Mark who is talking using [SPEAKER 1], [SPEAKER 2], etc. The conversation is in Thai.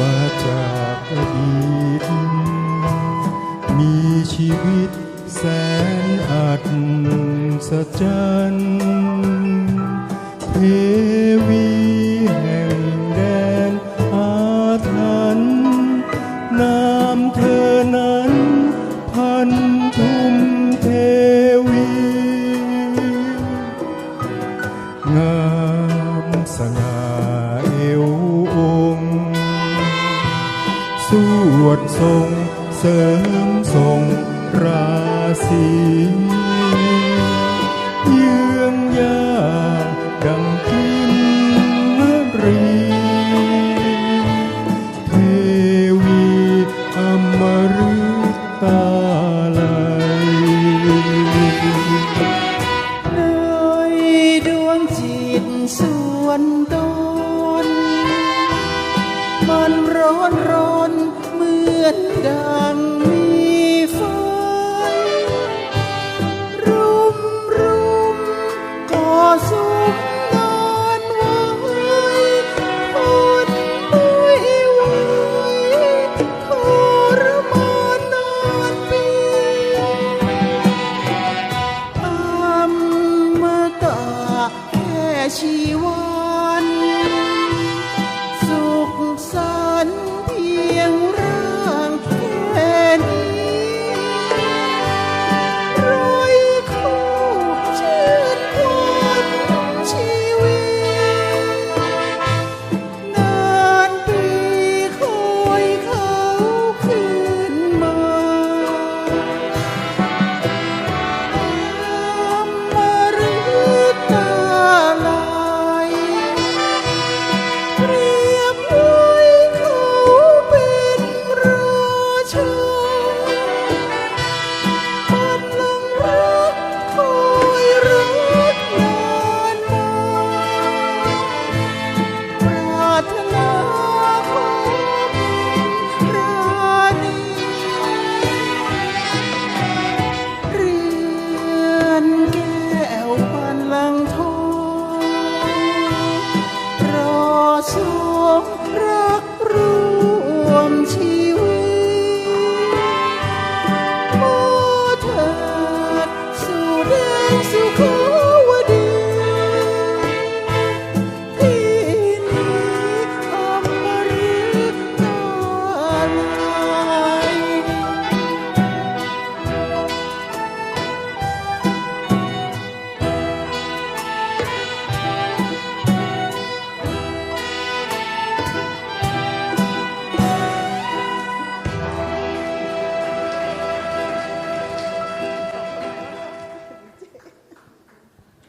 [SPEAKER 1] มาจากอดีต มีชีวิตแสนอัดสะจันเทวีแห่งแดนอาถรรพ์นามเธอนั้น พันทุมเทวี งามสง่า สวดทรงเสริมทรงราศีเยื้องยาดังกินรีเทวีอมฤตาลัย
[SPEAKER 2] ในดวงจิตส่วนตนมันร้อนร้อน เ